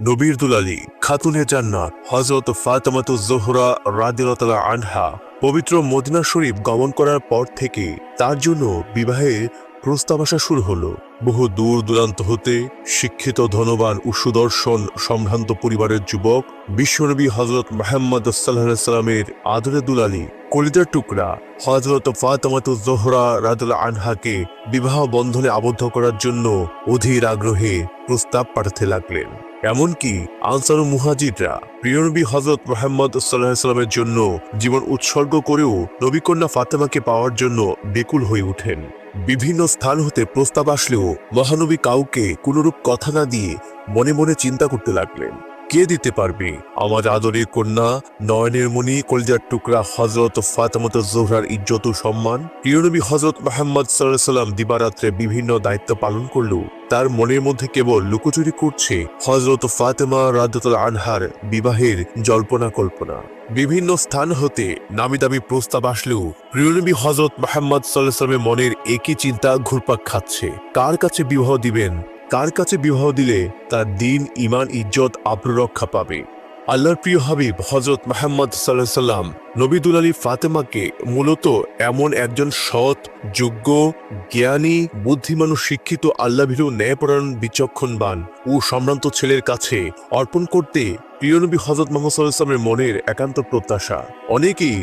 নবীর দুলালি খাতুনে জান্নাত হজরত ফাতেমাতু জোহরা রাদিয়াল্লাহু আনহা পবিত্র মদিনা শরীফ গমন করার পর থেকে তার জন্য বিবাহের প্রস্তাব আসা শুরু হলো। বহু দূর দূরান্ত হতে শিক্ষিত, ধনবান ও সুদর্শন সম্ভ্রান্ত পরিবারের যুবক বিশ্বনবী হজরত মাহমদ সাল্লামের আদরে দুলালি কলিদার টুকরা হজরত ফাতেমাতু জোহরা রাদুল্লাহ আনহাকে বিবাহ বন্ধনে আবদ্ধ করার জন্য অধীর আগ্রহে প্রস্তাব পাঠাতে লাগলেন। এমনকি আনসার মুহাজিদরা প্রিয়নবী হজরত মোহাম্মদ সাল্লাহামের জন্য জীবন উৎসর্গ করেও নবীকন্যা ফাতেমাকে পাওয়ার জন্য বেকুল হয়ে উঠেন বিভিন্ন স্থান হতে প্রস্তাব আসলেও মহানবী কাউকে কোনরূপ কথা না দিয়ে মনে মনে চিন্তা করতে লাগলেন। কে দিতে পারবে? আমার আদরের কন্যা, নয়নের মণি কলজার টুকরা হজরত ফাতেমত জোহরার ইজ্জত ও সম্মান। প্রিয়নবী হজরত মোহাম্মদ সাল্লাম দিবারাত্রে বিভিন্ন দায়িত্ব পালন করলেও তার মনের মধ্যে কেবল লুকোচুরি করছে হজরত ফাতেমা রাদতুল আনহার বিবাহের জল্পনা কল্পনা। বিভিন্ন স্থান হতে নামি দামি প্রস্তাব আসলেও প্রিয়নবী হজরত মোহাম্মদ সাল্লাহ সাল্লামের মনের একই চিন্তা ঘুরপাক খাচ্ছে। কার কাছে বিবাহ দিবেন? কার কাছে বিবাহ দিলে তার দিন ইমান ইজ্জত আব্রু রক্ষা পাবে? আল্লাহর প্রিয় হাবিব হজরত মাহমদ সাল্লাহ সাল্লাম নবীদুল আলী ফাতেমাকে মূলত এমন একজন সৎ, যোগ্য, জ্ঞানী বুদ্ধিমান শিক্ষিত আল্লাভীরু ন্যায়পরায়ণ বিচক্ষণবান ও সম্ভ্রান্ত ছেলের কাছে অর্পণ করতে প্রিয়নবী হজরত মোহাম্মদ সাল্লাহ সাল্লামের মনের একান্ত প্রত্যাশা। অনেকেই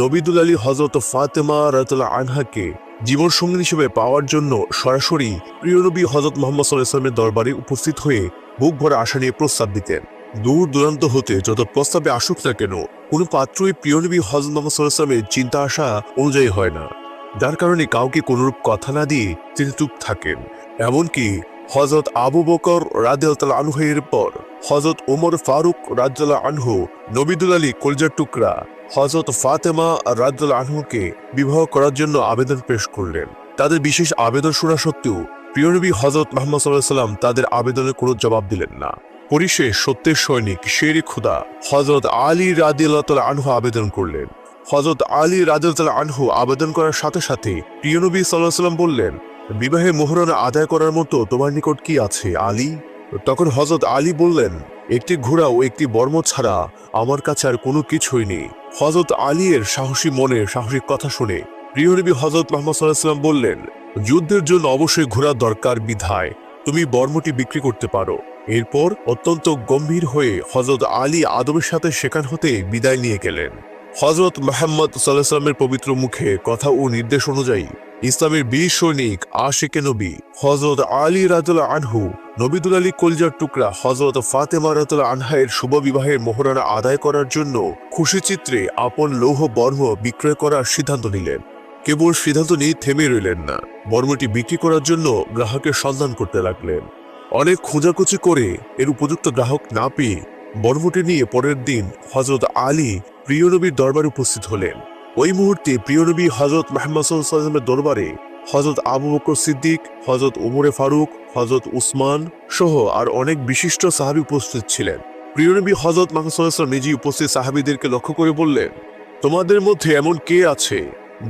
নবীদুল আলী হজরত ফাতেমা রাতুল্লাহ আনহাকে জীবন সঙ্গী হিসেবে পাওয়ার জন্য সরাসরি প্রিয়নবী হজরত মোহাম্মদ সাল্লামের দরবারে উপস্থিত হয়ে বুক ভরা আশা নিয়ে প্রস্তাব দিতেন। দূর দূরান্ত হতে যত প্রস্তাবে আসুক না কেন, কোনো পাত্রই প্রিয়নবী হজরত মোহাম্মদ সাল্লামের চিন্তা আসা অনুযায়ী হয় না। যার কারণে কাউকে কোনরূপ কথা না দিয়ে তিনি চুপ থাকেন। এমনকি হজরত আবু বকর রাদিয়াল আনহের পর হজরত ওমর ফারুক রাজ্জাল্লাহ আনহু, নবিদুল আলী কলজার টুকরা হজরত ফাতেমা রাজ্জাল আনহুকে বিবাহ করার জন্য আবেদন পেশ করলেন। তাদের বিশেষ আবেদন শোনা সত্ত্বেও প্রিয়নবী হজরত মোহাম্মদ সাল্লাহ সাল্লাম তাদের আবেদনের কোনো জবাব দিলেন না। পরিশেষ সত্যের সৈনিক শেরি খুদা হজরত আলী রাদিয়াল্লাহ আনহু আবেদন করলেন। হজরত আলী রাদিয়াল্লাহ আনহু আবেদন করার সাথে সাথে প্রিয়নবী সাল্লাহ সাল্লাম বললেন বিবাহে মোহরানা আদায় করার মতো তোমার নিকট কি আছে, আলী? তখন হজরত আলী বললেন, একটি ঘোড়া ও একটি বর্ম ছাড়া আমার কাছে আর কোনো কিছুই নেই। হজরত আলী এর সাহসী মনের সাহসী কথা শুনে প্রিয়নবী হজরত মোহাম্মদ সাল্লাহাম বললেন, যুদ্ধের জন্য অবশ্যই ঘোড়া দরকার বিধায়, তুমি বর্মটি বিক্রি করতে পারো। এরপর অত্যন্ত গম্ভীর হয়ে হজরত আলী আদমের সাথে সেখান হতে বিদায় নিয়ে গেলেন। হজরত মোহাম্মদ সাল্লাহ সাল্লামের পবিত্র মুখে কথা ও নির্দেশ অনুযায়ী ইসলামের বীর সৈনিক আশিকে নবী হজরত আলী রাজুল্লাহ আনহু, নবিদুল আলী কলজার টুকরা হজরত ফাতেমা রাতুল্লাহ আনহায়ের শুভ বিবাহের মোহরানা আদায় করার জন্য খুশি চিত্রে আপন লৌহ বর্ম বিক্রয় করার সিদ্ধান্ত নিলেন। কেবল সিদ্ধান্ত নিয়ে থেমে রইলেন না। বর্মটি বিক্রি করার জন্য গ্রাহকের সন্ধান করতে লাগলেন। অনেক খোঁজাখুঁজি করে এর উপযুক্ত গ্রাহক না পেয়ে বর্মটি নিয়ে পরের দিন হজরত আলী প্রিয় নবীর দরবারে উপস্থিত হলেন। ওই মুহূর্তে প্রিয় নবী হজরত মাহমদ দরবারে হজরত আবু বকর সিদ্দিক হজরত উমরে ফারুক হজরত উসমান সহ আর অনেক বিশিষ্ট সাহাবি উপস্থিত ছিলেন। প্রিয় নবী হজরত মাহমদ সাল্লাহ নিজেই উপস্থিত সাহাবিদেরকে লক্ষ্য করে বললেন, তোমাদের মধ্যে এমন কে আছে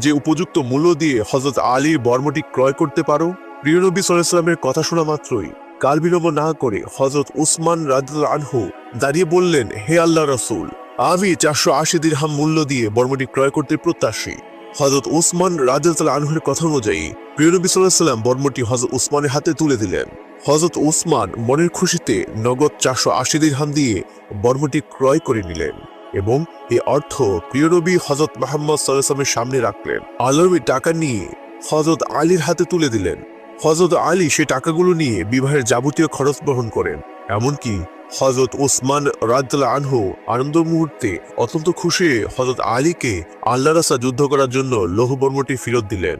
যে উপযুক্ত মূল্য দিয়ে হজরত আলীর বর্মটি ক্রয় করতে পারো? প্রিয়নবী সাল্লামের কথা শোনা মাত্রই কাল বিলম্ব না করে হজরত উসমান রাজুল আনহু দাঁড়িয়ে বললেন, হে আল্লাহ রসুল, আমি চারশো আশি দিরহাম মূল্য দিয়ে বর্মটি ক্রয় করতে প্রত্যাশী। হজরত উসমান রাজাল আনহুর কথা অনুযায়ী প্রিয়নবী সাল্লাম বর্মটি হজরত উসমানের হাতে তুলে দিলেন। হজরত উসমান মনের খুশিতে নগদ চারশো আশি দিরহাম দিয়ে বর্মটি ক্রয় করে নিলেন এবং এই অর্থ প্রিয়নবী হজরত মোহাম্মদ সাল্লামের সামনে রাখলেন। আলমী টাকা নিয়ে হজরত আলীর হাতে তুলে দিলেন। হজরত আলী সে টাকাগুলো নিয়ে বিবাহের যাবতীয় খরচ বহন করেন। এমনকি হজরত ওসমান রাজ্লাহ আনহু আনন্দ মুহূর্তে অত্যন্ত খুশি হজরত আলীকে আল্লাহ রাসা যুদ্ধ করার জন্য লৌহ বর্মটি ফেরত দিলেন।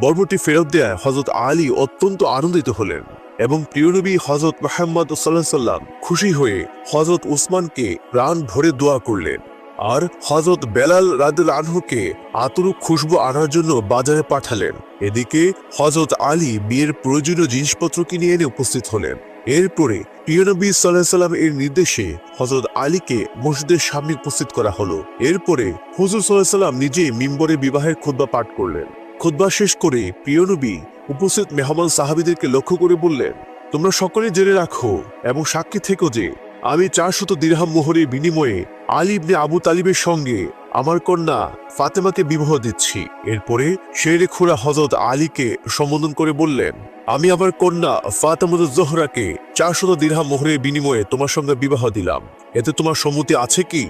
বর্মটি ফেরত দেয় হজরত আলী অত্যন্ত আনন্দিত হলেন এবং প্রিয়নবী হজরত মাহমদ সাল্লাহ সাল্লাম খুশি হয়ে হজরত উসমানকে প্রাণ ভরে দোয়া করলেন। আর হজরত বেলাল রাদুল আনহুকে আতরু খুশবু আনার জন্য বাজারে পাঠালেন। এদিকে হজরত আলী বিয়ের প্রয়োজনীয় জিনিসপত্র কিনে এনে উপস্থিত হলেন। এরপরে প্রিয়নবী সাল্লাহ সাল্লাম এর নির্দেশে হজরত আলীকে মসজিদের সামনে উপস্থিত করা হলো। এরপরে হুজুর সাল্লাহ সাল্লাম নিজে মিম্বরে বিবাহের খুদ্া পাঠ করলেন। খুদ্া শেষ করে প্রিয়নবী উপস্থিত মেহমান সাহাবিদেরকে লক্ষ্য করে বললেন, তোমরা সকলে জেনে রাখো এবং সাক্ষী থেকো যে, আমি চারশত দিরহাম মোহরের বিনিময়ে আলী ইবনে আবু তালিবের সঙ্গে আমার কন্যা ফাতেমাকে বিবাহ দিচ্ছি। এরপরে শেরে খুরা হজরত আলীকে সম্বোধন করে বললেন, আমি আমার কন্যা ফাতেমুদ জোহরাকে চারশত দিরহাম মোহরের বিনিময়ে তোমার সঙ্গে বিবাহ দিলাম। এতে তোমার সম্মতি আছে কি?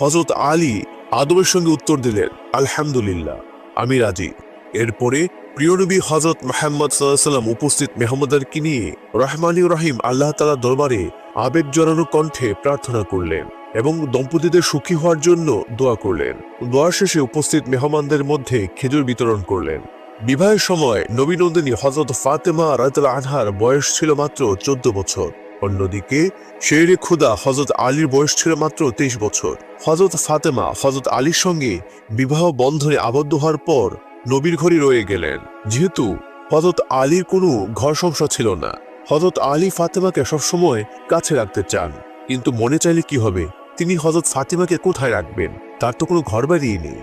হজরত আলী আদবের সঙ্গে উত্তর দিলেন, আলহামদুলিল্লাহ, আমি রাজি। এরপরে প্রিয়নবী হজরত মাহমদ সাল্লাম উপস্থিত মেহমদারকে নিয়ে রহমানি রহিম আল্লাহ তালা দরবারে আবেগ জড়ানো কণ্ঠে প্রার্থনা করলেন। এবং দম্পতিদের সুখী হওয়ার জন্য দোয়া করলেন। দোয়া শেষে উপস্থিত মেহমানদের মধ্যে খেজুর বিতরণ করলেন। বিবাহের সময় নবীনন্দিনী হজরত ফাতেমা রায়তুল আনহার বয়স ছিল মাত্র চোদ্দ বছর। অন্যদিকে শেরে খুদা হজরত আলীর বয়স ছিল মাত্র তেইশ বছর। হজরত ফাতেমা হজরত আলীর সঙ্গে বিবাহ বন্ধনে আবদ্ধ হওয়ার পর নবীর ঘরে রয়ে গেলেন। যেহেতু হজরত আলীর কোনো ঘর সংসার ছিল না হজরত আলী ফাতেমাকে সবসময় কাছে রাখতে চান। কিন্তু মনে চাইলে কি হবে? তিনি হজরত ফাতিমাকে কোথায় রাখবেন? তার তো কোনো ঘর বাড়িই নেই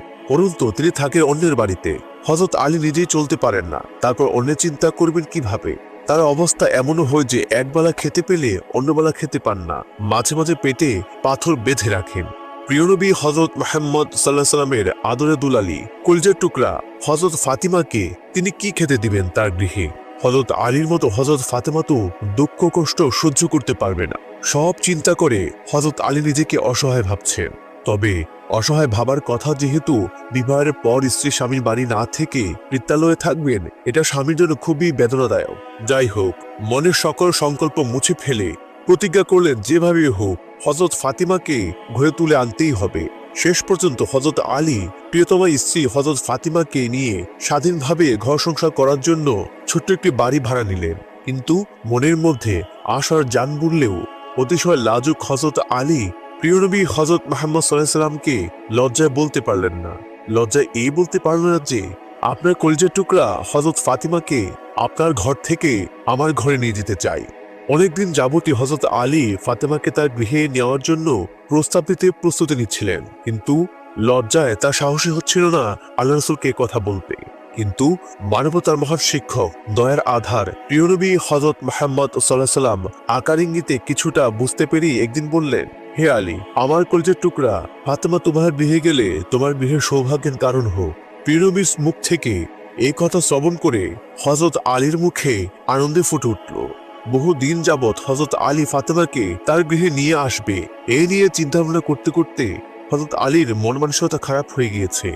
তো তিনি থাকেন অন্যের বাড়িতে। হজরত আলী নিজেই চলতে পারেন না। তারপর অন্যের চিন্তা করবেন কীভাবে? তার অবস্থা এমনও হয় যে একবেলা খেতে পেলে অন্যবেলা খেতে পান না। মাঝে মাঝে পেটে পাথর বেঁধে রাখেন। প্রিয়নবী হজরত মাহমদ সাল্লাহ সাল্লামের আদরে দুলালি, কলজের টুকরা। হজরত ফাতিমাকে তিনি কি খেতে দিবেন তার গৃহে? হজরত আলীর মতো হজরত ফাতেমা তো দুঃখ, কষ্ট সহ্য করতে পারবে না। সব চিন্তা করে হজরত আলী নিজেকে অসহায় ভাবছেন। তবে অসহায় ভাবার কথা যেহেতু বিবাহের পর স্ত্রী স্বামীর বাড়ি না থেকে বিদ্যালয়ে থাকবেন, এটা স্বামীর জন্য খুবই বেদনাদায়ক। যাই হোক, মনের সকল সংকল্প মুছে ফেলে প্রতিজ্ঞা করলেন যেভাবে হোক হজরত ফাতিমাকে ঘরে তুলে আনতেই হবে। শেষ পর্যন্ত হজরত আলী, প্রিয়তমা স্ত্রী হজরত ফাতিমাকে নিয়ে স্বাধীনভাবে ঘর সংসার করার জন্য ছোট্ট একটি বাড়ি ভাড়া নিলেন। কিন্তু মনের মধ্যে আশার জান বুনলেও অতিশয় লাজুক হজরত আলী প্রিয়নবী হজরত মাহমদ সাল্লামকে লজ্জায় বলতে পারলেন না। লজ্জায় এই বলতে পারলেন না যে, আপনার কলিজার টুকরা হজরত ফাতিমাকে আপনার ঘর থেকে আমার ঘরে নিয়ে যেতে চাই। অনেকদিন যাবতীয় হজরত আলী ফাতেমাকে তার গৃহে নেওয়ার জন্য প্রস্তাব দিতে প্রস্তুতি নিচ্ছিলেন। কিন্তু লজ্জায় তার সাহসী হচ্ছিল না আল্লাহ রসুলকে কথা বলতে। কিন্তু মানবতার মহান শিক্ষক, দয়ার আধার প্রিয়নবী হজরত মাহমদ সাল্লাহ সাল্লাম আকার ইঙ্গিতে কিছুটা বুঝতে পেরেই একদিন বললেন, হে আলী, আমার কলেজের টুকরা, ফাতেমা তোমার বিহে গেলে তোমার বিহের সৌভাগ্যের কারণ হোক। প্রিয়নবীর মুখ থেকে এই কথা শ্রবণ করে হজরত আলীর মুখে আনন্দে ফুটে উঠল। বহু দিন যাবৎ হজরত আলী ফাতেমাকে তার গৃহে নিয়ে আসবে। এ নিয়ে চিন্তা ভাবনা করতে করতে হজরত আলীর মন মানসিকতা খারাপ হয়ে গিয়েছে।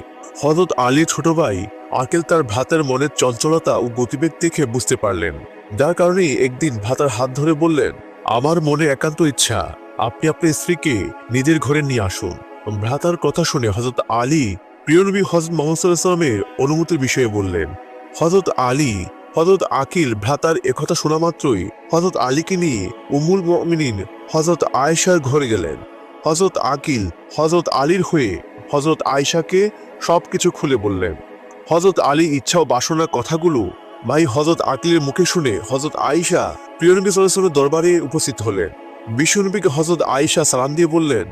হজরত আলী ছোট ভাই আকেল তার ভ্রাতার মনের চঞ্চলতা ও গতিবেগ দেখে বুঝতে পারলেন। যার কারণে একদিন ভ্রাতার হাত ধরে বললেন, আমার মনে একান্ত ইচ্ছা, আপনি আপনার স্ত্রীকে নিজের ঘরে নিয়ে আসুন। ভ্রাতার কথা শুনে হজরত আলী প্রিয়নবী হজরত মোহাম্মদ সাল্লামের অনুমতির বিষয়ে বললেন হজরত আলী হজরত আকিল ভ্রাতার একথা শোনা মাত্রই হজরত আলীকে নিয়ে উমুল মমিনিন হজরত আয়েশার ঘরে গেলেন। হজরত আকিল হজরত আলীর হয়ে হজরত আয়েশাকে সবকিছু খুলে বললেন। হজরত আলী ইচ্ছা ও বাসনার কথাগুলো ভাই হজরত আকিলের মুখে শুনে হজরত আয়েশা প্রিয়নবী সাল্লামের দরবারে উপস্থিত হলেন। বিশ্বনবীকে হজরত আয়েশা সালাম দিয়ে বললেন,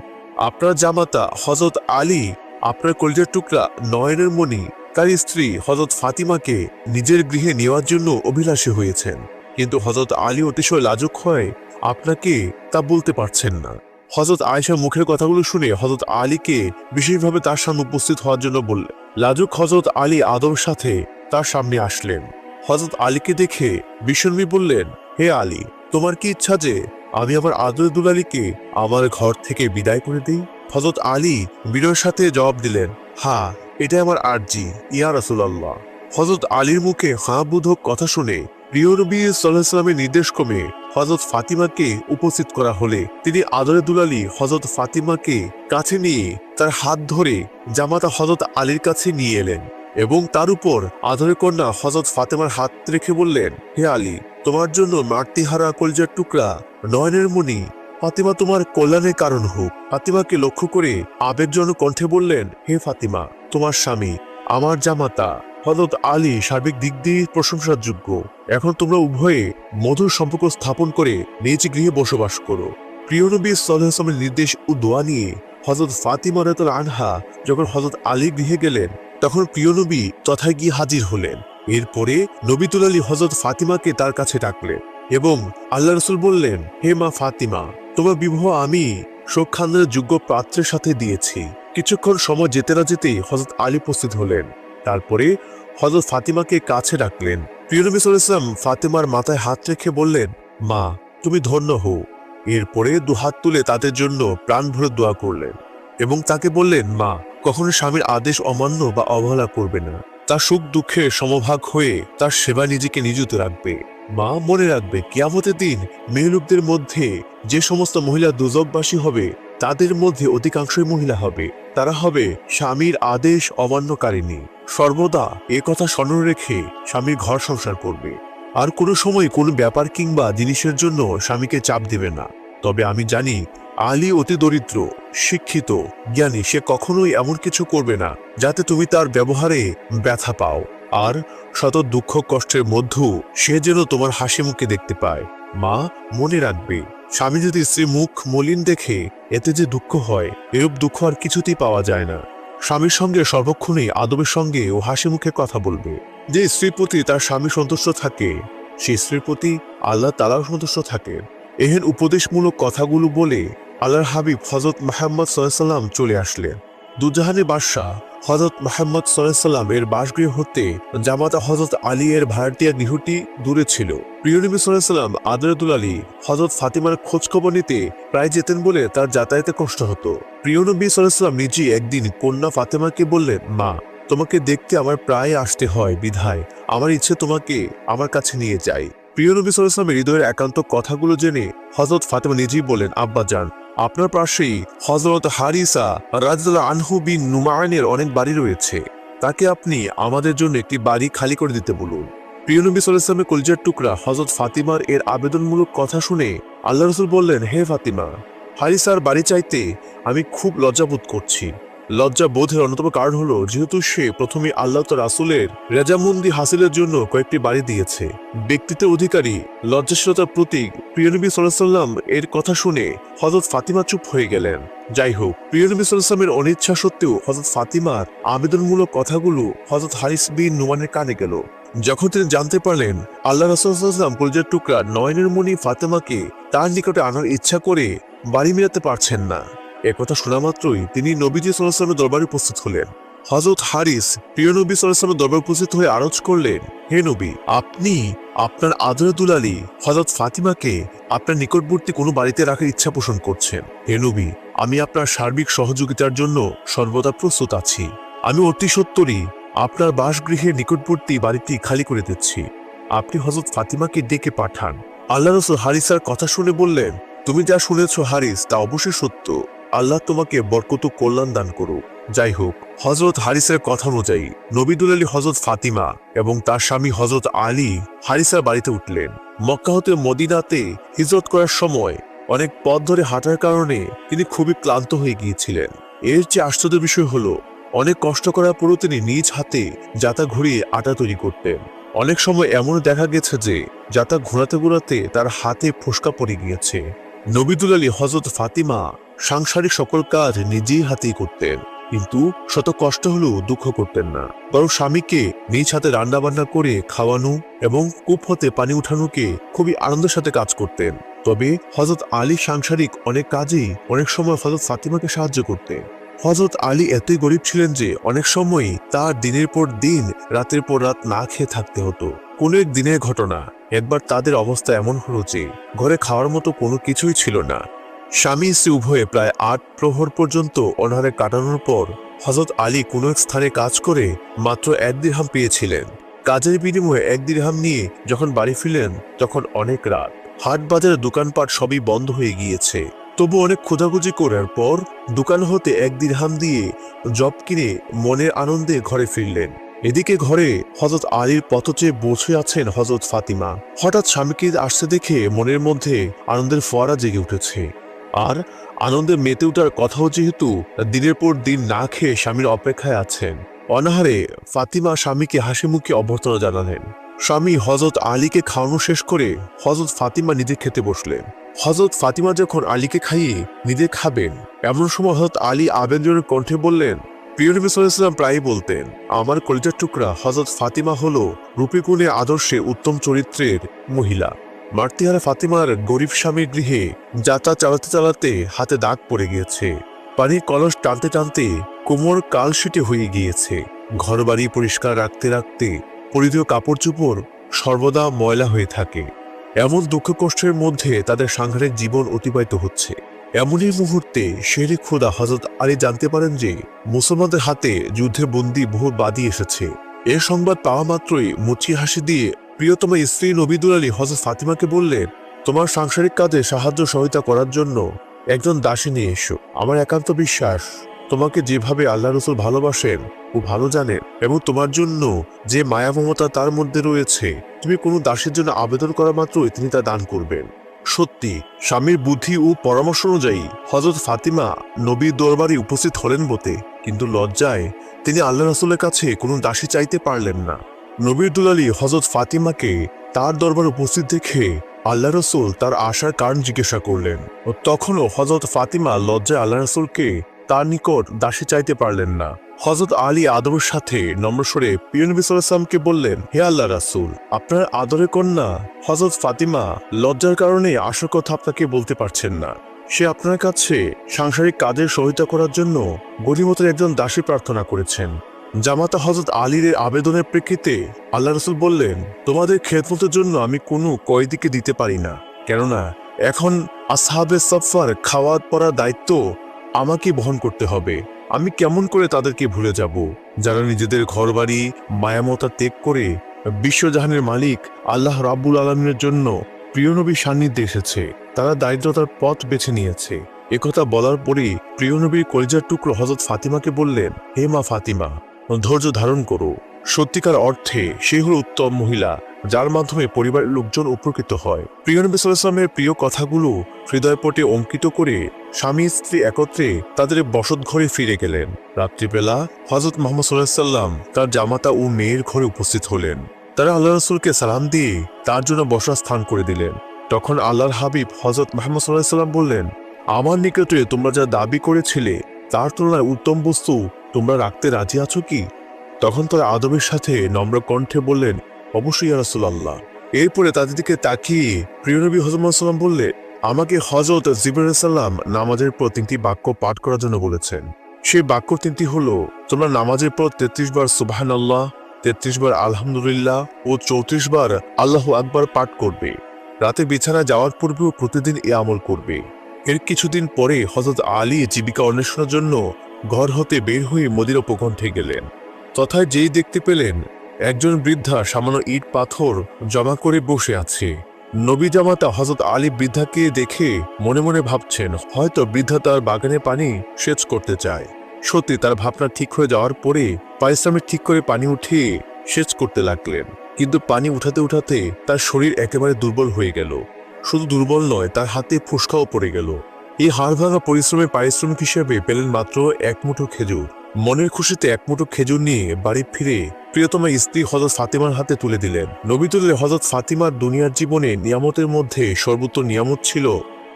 আপনার জামাতা হজরত আলী, আপনার কলিজার টুকরা নয়নের মণি তার স্ত্রী হজরত ফাতিমাকে নিজের গৃহে নেওয়ার জন্য অভিলাষী হয়েছেন। কিন্তু হজরত আলী অতিশয় লাজুক হয়, আপনাকে তা বলতে পারছেন না। হজরত আয়েশা মুখের কথাগুলো শুনে হজরত আলীকে বিশেষভাবে তার সামনে উপস্থিত হওয়ার জন্য বললেন, লাজুক হজরত আলী আদর সাথে তার সামনে আসলেন। হজরত আলীকে দেখে বিশ্বনবী বললেন, হে আলী, তোমার কি ইচ্ছা যে আমি আমার আদর দুলালিকে আমার ঘর থেকে বিদায় করে দিই? হজরত আলী বিনয়ের সাথে জবাব দিলেন হ্যাঁ এটা আমার আর্জি। ইয়া রাসুলাল্লাহ। হজরত আলীর মুখে হাঁ বোধক কথা শুনে প্রিয় নবী সাল্লাহ সাল্লামের নির্দেশ ক্রমে হজরত ফাতিমাকে উপস্থিত করা হলে তিনি আদরে দুলালি হজরত ফাতিমাকে কাছে নিয়ে তার হাত ধরে জামাতা হজরত আলীর কাছে নিয়ে এলেন এবং তার উপর আদরের কন্যা হজরত ফাতেমার হাত রেখে বললেন, হে আলী, তোমার জন্য মাতৃহারা কলজার টুকরা, নয়নের মণি, ফাতিমা তোমার কল্যাণের কারণ হোক। ফাতিমাকে লক্ষ্য করে আবেগজনক কণ্ঠে বললেন, হে ফাতিমা তোমার স্বামী, আমার জামাতা হজরত আলী সার্বিক দিক দিয়ে প্রশংসার যোগ্য এখন তোমরা উভয়ে মধুর সম্পর্ক স্থাপন করে নিজ গৃহে বসবাস করো। প্রিয় নবী সাল্লামের নির্দেশ ও দোয়া নিয়ে হজরত ফাতিমা আনহা যখন হজরত আলী গৃহে গেলেন, তখন প্রিয় নবী তথায় গিয়ে হাজির হলেন। এরপরে নবিতুল আলী হজরত ফাতিমাকে তার কাছে ডাকলেন এবং আল্লাহ রসুল বললেন, হে মা ফাতিমা, তোমার বিবাহ আমি শোক যোগ্য পাত্রের সাথে দিয়েছি। কিছুক্ষণ সময় যেতে না যেতেই হজরত আলী উপস্থিত হলেন। তারপরে হজরত ফাতিমাকে কাছে ডাকলেন। প্রিয় নবী সাল্লাল্লাহু আলাইহি ওয়াসাল্লাম ফাতিমার মাথায় হাত রেখে বললেন, মা, তুমি ধন্য হও। এরপরে দুহাত তুলে তাদের জন্য প্রাণ ভরে দোয়া করলেন এবং তাকে বললেন, মা, কখনো স্বামীর আদেশ অমান্য বা অবহেলা করবে না। তার সুখ দুঃখের সমভাগ হয়ে তার সেবা নিজেকে নিযুত রাখবে। মা, মনে রাখবে, কিয়ামতের দিন মেয়ে মধ্যে যে সমস্ত মহিলা দুজকবাসী হবে তাদের মধ্যে অধিকাংশই মহিলা হবে। তারা হবে স্বামীর আদেশ অমান্যকারিণী। সর্বদা এ কথা স্মরণ রেখে স্বামীর ঘর সংসার করবে। আর কোনো সময় কোনো ব্যাপার কিংবা জিনিসের জন্য স্বামীকে চাপ দেবে না। তবে আমি জানি, আলী অতি দরিদ্র, শিক্ষিত, জ্ঞানী, সে কখনোই এমন কিছু করবে না, যাতে তুমি তার ব্যবহারে ব্যথা পাও। আর শত দুঃখ কষ্টের মধ্যেও সে যেন তোমার হাসি মুখে দেখতে পায়। মা, মনে রাখবে। স্বামী যদি স্ত্রী মুখ মলিন দেখে, এতে যে দুঃখ হয়, এরূপ দুঃখ আর কিছুতেই পাওয়া যায় না। স্বামীর সঙ্গে সর্বক্ষণেই আদবের সঙ্গে ও হাসি মুখে কথা বলবে। যে স্ত্রীর প্রতি তার স্বামী সন্তুষ্ট থাকে সেই স্ত্রীর প্রতি আল্লাহ তালাও সন্তুষ্ট থাকে। এহেন উপদেশমূলক কথাগুলো বলে আল্লাহর হাবিব হজরত মাহমদ সাল্লাম চলে আসলেন। দুজাহানের বাদশাহ হজরত মাহমদ সাল্লাম এর বাসগৃহ হতে জামাতা হজরত আলী এর ভাড়াটিয়া গৃহটি দূরে ছিল। প্রিয় নবী সাল্লাম আদরাতুল আলী হজরত ফাতিমার খোঁজখবর নিতে প্রায় যেতেন বলে তার যাতায়াতে কষ্ট হতো। প্রিয় নবী সাল্লাম নিজেই একদিন কন্যা ফাতেমাকে বললেন, মা, তোমাকে দেখতে আমার প্রায় আসতে হয়, বিধায়। আমার ইচ্ছে তোমাকে আমার কাছে নিয়ে যাই প্রিয় নবী সাল্লামের হৃদয়ের একান্ত কথাগুলো জেনে হজরত ফাতেমা নিজেই বলেন আব্বা যান আপনার পাশেই হজরত হারিসা রাজদুল্লাহ আনহু বিন নুমায়নের অনেক বাড়ি রয়েছে। তাকে আপনি আমাদের জন্য একটি বাড়ি খালি করে দিতে বলুন। প্রিয় নবী সাল্লামের কলজার টুকরা হজরত ফাতিমার এর আবেদনমূলক কথা শুনে আল্লাহ রসুল বললেন, হে ফাতিমা, হারিসার বাড়ি চাইতে আমি খুব লজ্জাবোধ করছি। লজ্জা বোধের অন্যতম কারণ হলো, যেহেতু সে প্রথমে আল্লাহ রাসুলের রেজামন্দি হাসিলের জন্য কয়েকটি বাড়ি দিয়েছে। ব্যক্তিত্বের অধিকারী লজ্জাশীলতার প্রতীক প্রিয়নবী সাল্লাম এর কথা শুনে হজরত ফাতিমা চুপ হয়ে গেলেন। যাই হোক প্রিয়নবী সাল্লামের অনিচ্ছা সত্ত্বেও হজরত ফাতিমার আবেদনমূলক কথাগুলো হজরত হারিস বিন নুমানের কানে গেল। যখন তিনি জানতে পারলেন আল্লাহ রসুলাম কলজার টুকরা নয়নের মণি ফাতেমাকে তার নিকটে আনার ইচ্ছা করে বাড়ি মেলাতে পারছেন না একথা শোনা মাত্রই তিনি নবীজি সাল্লামের দরবারে উপস্থিত হলেন। হজরত হারিস, প্রিয় নবী সাল্লামের দরবারে উপস্থিত হয়ে আরজ করলেন, হে নবী, আপনি আপনার আদর দুলালি হজরত ফাতিমাকে আপনার নিকটবর্তী কোনো বাড়িতে রাখার ইচ্ছা পোষণ করছেন। হে নবী, আমি আপনার সার্বিক সহযোগিতার জন্য সর্বদা প্রস্তুত আছি। আমি অতি সত্তরই আপনার বাসগৃহের নিকটবর্তী বাড়িটি খালি করে দিচ্ছি। আপনি হজরত ফাতিমাকে ডেকে পাঠান। আল্লাহ রসুল হারিসার কথা শুনে বললেন, তুমি যা শুনেছ হারিস, তা অবশ্যই সত্য। আল্লাহ তোমাকে বরকত কল্যাণ দান করুক। যাই হোক হজরত হারিসের কথা অনুযায়ী, নবীদুল আলী হজরত ফাতিমা এবং তার স্বামী হজরত আলী হারিসার বাড়িতে উঠলেন। মক্কা হতে মদিনাতে হিজরত করার সময় অনেক পথ ধরে হাঁটার কারণে তিনি খুবই ক্লান্ত হয়ে গিয়েছিলেন। এর চেয়ে আশ্চর্য বিষয় হলো, অনেক কষ্ট করার পরও তিনি নিজ হাতে যাতা ঘুরিয়ে আটা তৈরি করতেন। অনেক সময় এমন দেখা গেছে যে, যাতা ঘোরাতে ঘোরাতে তার হাতে ফোসকা পড়ে গিয়েছে। নবীদুল আলী হজরত ফাতিমা সাংসারিক সকল কাজ নিজেই হাতেই করতেন। কিন্তু শত কষ্ট হলেও দুঃখ করতেন না। বরং স্বামীকে নিজ হাতে রান্না বান্না করে খাওয়ানো এবং কূপ হতে পানি উঠানোকে খুবই আনন্দের সাথে কাজ করতেন। তবে হজরত আলী সাংসারিক অনেক কাজেই অনেক সময় হজরত ফাতিমাকে সাহায্য করতেন। হজরত আলী এতই গরিব ছিলেন যে অনেক সময়ই তার দিনের পর দিন রাতের পর রাত না খেয়ে থাকতে হতো। কোনো এক দিনের ঘটনা। একবার তাদের অবস্থা এমন হলো যে ঘরে খাওয়ার মতো কোনো কিছুই ছিল না। স্বামী স্ত্রী উভয়ে প্রায় আট প্রহর পর্যন্ত অনাহারে কাটানোর পর হজরত আলী কোনো এক স্থানে কাজ করে মাত্র এক দিরহাম পেয়েছিলেন। কাজের বিনিময়ে এক দিরহাম নিয়ে যখন বাড়ি ফিরলেন, তখন অনেক রাত। হাট বাজারের দোকানপাট সবই বন্ধ হয়ে গিয়েছে। তবু অনেক খোঁজাখুঁজি করার পর দোকান হতে এক দিরহাম দিয়ে জব কিনে মনের আনন্দে ঘরে ফিরলেন। এদিকে ঘরে হজরত আলীর পথচে বসে আছেন হজরত ফাতিমা। হঠাৎ স্বামীকে আসতে দেখে মনের মধ্যে আনন্দের ফোয়ারা জেগে উঠেছে। আর আনন্দে মেতে ওঠার কথাও যেহেতু, দিনের পর দিন না খেয়ে স্বামীর অপেক্ষায় আছেন। অনাহারে ফাতিমা স্বামীকে হাসি মুখে অভ্যর্থনা জানালেন। স্বামী হজরত আলীকে খাওয়ানো শেষ করে হজরত ফাতিমা নিজে খেতে বসলেন। হজরত ফাতিমা যখন আলীকে খাইয়ে নিজে খাবেন, এমন সময় হজরত আলী আবেদনের কণ্ঠে বললেন, প্রিয় নবী সাল্লাম প্রায়ই বলতেন, আমার কলিজার টুকরা হজরত ফাতিমা হলো রূপীগুণে আদর্শে উত্তম চরিত্রের মহিলা। মার্তিহারা ফাতিমার গরিব স্বামীর গৃহে যাত্রা চালাতে চালাতে হাতে দাগ পড়ে গিয়েছে। পানির কলস টানতে টানতে কোমর কালশিটে হয়ে গিয়েছে। ঘরবাড়ি পরিষ্কার রাখতে রাখতে পরিধেয় কাপড় চোপড় সর্বদা ময়লা হয়ে থাকে। এমন দুঃখ কষ্টের মধ্যে তাদের সাংহারিক জীবন অতিবাহিত হচ্ছে। এমনই মুহূর্তে শেরে খোদা হজরত আলী জানতে পারেন যে মুসলমানদের হাতে যুদ্ধের বন্দী বহু বাদী এসেছে। এ সংবাদ পাওয়া মাত্রই মুচি হাসি দিয়ে প্রিয়তম স্ত্রী নবিদুল আলী হজরত ফাতিমাকে বললেন তোমার সাংসারিক কাজে সাহায্য সহায়তা করার জন্য একজন দাসী নিয়ে এসো। আমার একান্ত বিশ্বাস, তোমাকে যেভাবে আল্লাহ রসুল ভালোবাসেন ও ভালো জানেন এবং তোমার জন্য যে মায়া মমতা তার মধ্যে রয়েছে, তুমি কোনো দাসীর জন্য আবেদন করা মাত্রই তিনি তা দান করবেন। সত্যি, স্বামীর বুদ্ধি ও পরামর্শ অনুযায়ী হজরত ফাতিমা নবীর দরবারে উপস্থিত হলেন বটে, কিন্তু লজ্জায় তিনি আল্লাহ রসুলের কাছে কোনো দাসী চাইতে পারলেন না। নবীর দুলালী হজরত ফাতিমাকে তার দরবার উপস্থিত দেখে আল্লাহ রসুল তার আসার কারণ জিজ্ঞাসা করলেন। ও তখনও হজরত ফাতিমা লজ্জায় আল্লাহ রসুলকে তার নিকট দাসী চাইতে পারলেন না। হজরত আলী আদরের সাথে নম্রস্বরে পিয়নবী সাল্লামকে বললেন, হে আল্লাহ রাসুল, আপনার আদরের কন্যা হজরত ফাতিমা লজ্জার কারণে আসল কথা আপনাকে বলতে পারছেন না। সে আপনার কাছে সাংসারিক কাজের সহায়তা করার জন্য গরিমতের একজন দাসী প্রার্থনা করেছেন। জামাতা হজরত আলীর আবেদনের প্রেক্ষিতে আল্লাহ রসুল বললেন, তোমাদের খেদমতের জন্য আমি কোনো কয়েদিকে দিতে পারি না। কেননা, এখন আসহাবে সফার খাওয়া পড়ার দায়িত্ব আমাকে বহন করতে হবে। আমি কেমন করে তাদেরকে ভুলে যাব? যারা নিজেদের ঘরবাড়ি মায়ামতা ত্যাগ করে বিশ্বজাহানের মালিক আল্লাহ রাব্বুল আলমিনের জন্য প্রিয় নবীর সান্নিধ্যে এসেছে, তারা দারিদ্রতার পথ বেছে নিয়েছে। একথা বলার পরই প্রিয় নবীর কলিজার টুকরো হজরত ফাতিমাকে বললেন, হে মা ফাতিমা ধৈর্য ধারণ করো। সত্যিকার অর্থে সে হল উত্তম মহিলা, যার মাধ্যমে পরিবারের লোকজন উপকৃত হয়। প্রিয় নবী সাল্লামের প্রিয় কথাগুলো হৃদয়পটে অঙ্কিত করে স্বামী স্ত্রী একত্রে তাদের বসত ঘরে ফিরে গেলেন। রাত্রিবেলা হজরত মোহাম্মদ সাল্লাম তার জামাতা ও মেয়ের ঘরে উপস্থিত হলেন। তারা আল্লাহ রসুলকে সালাম দিয়ে তার জন্য বসার স্থান করে দিলেন। তখন আল্লাহর হাবিব হজরত মোহাম্মদ সাল্লাহ সাল্লাম বললেন, আমার নিকটে তোমরা যা দাবি করেছিলে, তার তুলনায় উত্তম বস্তু তোমরা রাখতে রাজি আছো কি? তখন তারা আদবের সাথে নম্র কণ্ঠে বললেন, অবশ্যই রাসুলাল্লাহ। এরপরে তাদের দিকে তাকিয়ে প্রিয়নবী হজরত সাল্লাম বললে, আমাকে হজরত জিবর সাল্লাম নামাজের পর তিনটি বাক্য পাঠ করার জন্য বলেছেন। সেই বাক্য তিনটি হলো, তোমরা নামাজের পর তেত্রিশ বার সুবাহান আল্লাহ তেত্রিশ বার আলহামদুলিল্লাহ ও চৌত্রিশ বার আল্লাহ আকবার পাঠ করবে। রাতে বিছানা যাওয়ার পূর্বেও প্রতিদিন এ আমল করবে। এর কিছুদিন পরে হজরত আলী জীবিকা অন্বেষণের জন্য ঘর হতে বের হয়ে মদির উপকণ্ঠে গেলেন। তথায় যেই দেখতে পেলেন, একজন বৃদ্ধা সামান্য ইট পাথর জমা করে বসে আছে। নবী জামাতা হজরত আলী বৃদ্ধাকে দেখে মনে মনে ভাবছেন, হয়তো বৃদ্ধা তার বাগানে পানি সেচ করতে চায়। সত্যি তার ভাবনা ঠিক হয়ে যাওয়ার পরে পারিশ্রমিক ঠিক করে পানি উঠিয়ে সেচ করতে লাগলেন। কিন্তু পানি উঠাতে উঠাতে তার শরীর একেবারে দুর্বল হয়ে গেল। শুধু দুর্বল নয়, তার হাতে ফুসকাও পড়ে গেল। এই হাড় ভাঙা পরিশ্রমের পারিশ্রমিক হিসেবে পেলেন মাত্র এক মুঠো খেজুর। মনের খুশিতে এক মুঠো খেজুর নিয়ে বাড়ি ফিরে প্রিয়তমা স্ত্রী হজরত ফাতিমার হাতে তুলে দিলেন। নবী তুলে হজরত ফাতিমার দুনিয়ার জীবনে নিয়ামতের মধ্যে সর্বোত্তর নিয়ামত ছিল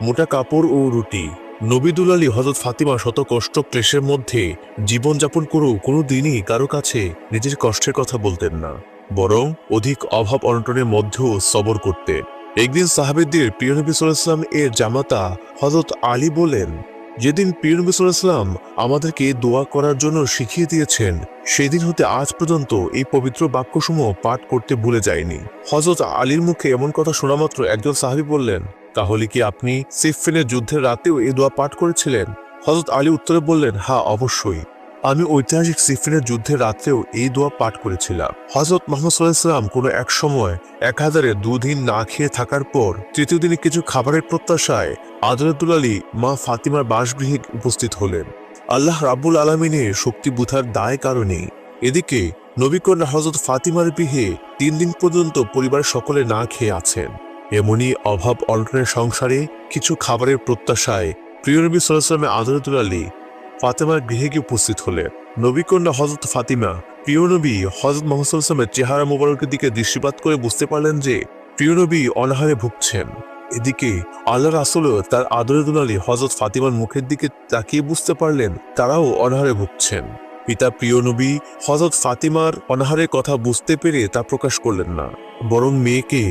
মোটা কাপড় ও রুটি। নবিদুল আলী হজরত ফাতিমা শত কষ্ট ক্লেশের মধ্যে জীবনযাপন করেও কোনো দিনই কারও কাছে নিজের কষ্টের কথা বলতেন না, বরং অধিক অভাব অনটনের মধ্যেও সবর করতেন। একদিন সাহাবেদের প্রিয় নবী সাল্লাম এর জামাতা হজরত আলী বলেন যেদিন প্রিয় নবী সাল্লাম আমাদেরকে দোয়া করার জন্য শিখিয়ে দিয়েছেন, সেদিন হতে আজ পর্যন্ত এই পবিত্র বাক্যসমূহ পাঠ করতে ভুলে যায়নি হজরত আলীর মুখে এমন কথা শোনা মাত্র একজন সাহাবি বললেন, তাহলে কি আপনি সিফিনের যুদ্ধের রাতেও এই দোয়া পাঠ করেছিলেন? হজরত আলী উত্তরে বললেন হ্যাঁ অবশ্যই। আমি ঐতিহাসিক সিফিনের যুদ্ধের রাত্রেও এই দোয়া পাঠ করেছিলাম। হজরত মোহাম্মদ সাল্লাহাম কোনো এক সময় এক হাজারে দুদিন না খেয়ে থাকার পর তৃতীয় দিনে কিছু খাবারের প্রত্যাশায় আদরাতুল আলী, মা ফাতিমার বাসগৃহে উপস্থিত হলেন। আল্লাহ রাব্বুল আলমিনের শক্তি বুথার দায় কারণে এদিকে নবীকন্যা হজরত ফাতিমার বিহে তিন দিন পর্যন্ত পরিবার সকলে না খেয়ে আছেন। এমনই অভাব অনটনের সংসারে কিছু খাবারের প্রত্যাশায় প্রিয় নবী সাল্লাহামের আদরাতুল আলী ফাতেমার গৃহে গিয়ে উপস্থিত হলেন নবীকন্যা হজরত ফাতিমা, প্রিয় নবী হজরত মোহাম্মদ চেহারা মোবারকের দিকে দৃষ্টিপাত করে বুঝতে পারলেন যে প্রিয় নবী অনাহারে ভুগছেন। এদিকে আল্লাহ রাসুলও তার আদরে দুলালি হজরত ফাতিমার মুখের দিকে তাকিয়ে বুঝতে পারলেন তারাও অনাহারে ভুগছেন। পিতা প্রিয় নবী হজরত ফাতিমার অনাহারের কথা বুঝতে পেরে তা প্রকাশ করলেন না। বরং মেয়েকে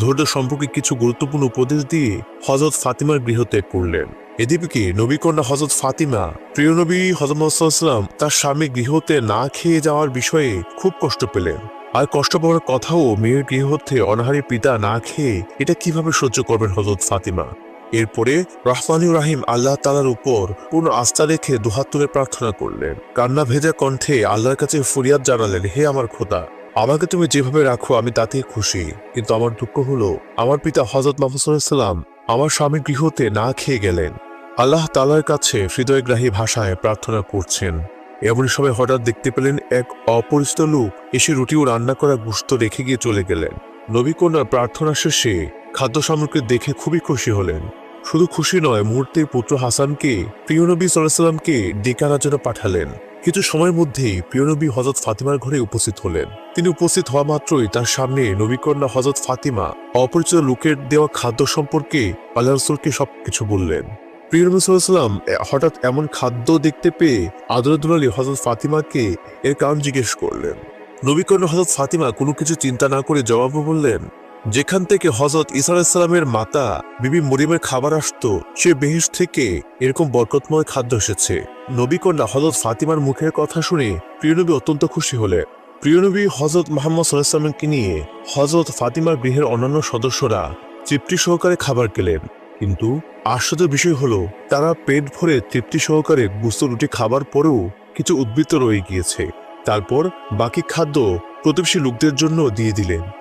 ধৈর্য সম্পর্কে কিছু গুরুত্বপূর্ণ উপদেশ দিয়ে হজরত ফাতিমার গৃহ ত্যাগ করলেন। এদিকে নবীকন্যা হজরত ফাতিমা, প্রিয় নবী হজরত তার স্বামী গৃহতে না খেয়ে যাওয়ার বিষয়ে খুব কষ্ট পেলেন। আর কষ্ট পাওয়ার কথাও মেয়ের গৃহতে অনাহারী পিতা না খেয়ে এটা কীভাবে সহ্য করবেন হজরত ফাতিমা? এরপরে রহমানুর রাহিম আল্লাহ তালার উপর পূর্ণ আস্থা রেখে দুহাত তুলে প্রার্থনা করলেন। কান্না ভেজা কণ্ঠে আল্লাহর কাছে ফরিয়াদ জানালেন, হে আমার খোদা, আমাকে তুমি যেভাবে রাখো আমি তাতেই খুশি। কিন্তু আমার দুঃখ হলো, আমার পিতা হজরত মাহমুদাল্লাম আমার স্বামী গৃহতে না খেয়ে গেলেন। আল্লাহ তালার কাছে হৃদয়গ্রাহী ভাষায় প্রার্থনা করছেন। এমন সময় হঠাৎ দেখতে পেলেন এক অপরিচিত লোক এসে রুটি ও রান্না করা গুস্ত রেখে গিয়ে চলে গেলেন। নবী কন্যার প্রার্থনা শেষে খাদ্য সামগ্রী দেখে খুবই খুশি হলেন। শুধু খুশি নয় মুহূর্তের পুত্র হাসানকে, প্রিয় নবী সাল্লামকে ডেকে আনার জন্য পাঠালেন। কিছু সময়ের মধ্যেই প্রিয় নবী হজরত ফাতিমার ঘরে উপস্থিত হলেন। তিনি উপস্থিত হওয়া মাত্রই তার সামনে নবীকন্যা হজরত ফাতিমা, অপরিচিত লোকের দেওয়া খাদ্য সম্পর্কে আল্লাহ রসুলকে সবকিছু বললেন। প্রিয় নবী সাল্লাম হঠাৎ এমন খাদ্য দেখতে পেয়ে আদর দুলালী হজরত ফাতিমাকে এর কারণ জিজ্ঞেস করলেন। নবীকন্যা হজরত ফাতিমা কোনো কিছু চিন্তা না করে জবাবও বললেন, যেখান থেকে হজরত ইসা মাতা বিবি মরিমের খাবার আসতো, সে বেহেশ থেকে এরকম বরকতময় খাদ্য এসেছে। নবীকন্যা হজরত ফাতিমার মুখের কথা শুনে প্রিয়নবী অত্যন্ত খুশি হলে প্রিয়নবী হজরত মোহাম্মদ সাল্লাহামকে নিয়ে হজরত ফাতিমার গৃহের অন্যান্য সদস্যরা তৃপ্তি সহকারে খাবার খেলেন। কিন্তু আশ্চর্য বিষয় হলো, তারা পেট ভরে তৃপ্তি সহকারে গুস্ত রুটি খাবার পরেও কিছু উদ্বৃত্ত রয়ে গিয়েছে। তারপর বাকি খাদ্য প্রতিবেশী লোকদের জন্য দিয়ে দিলেন।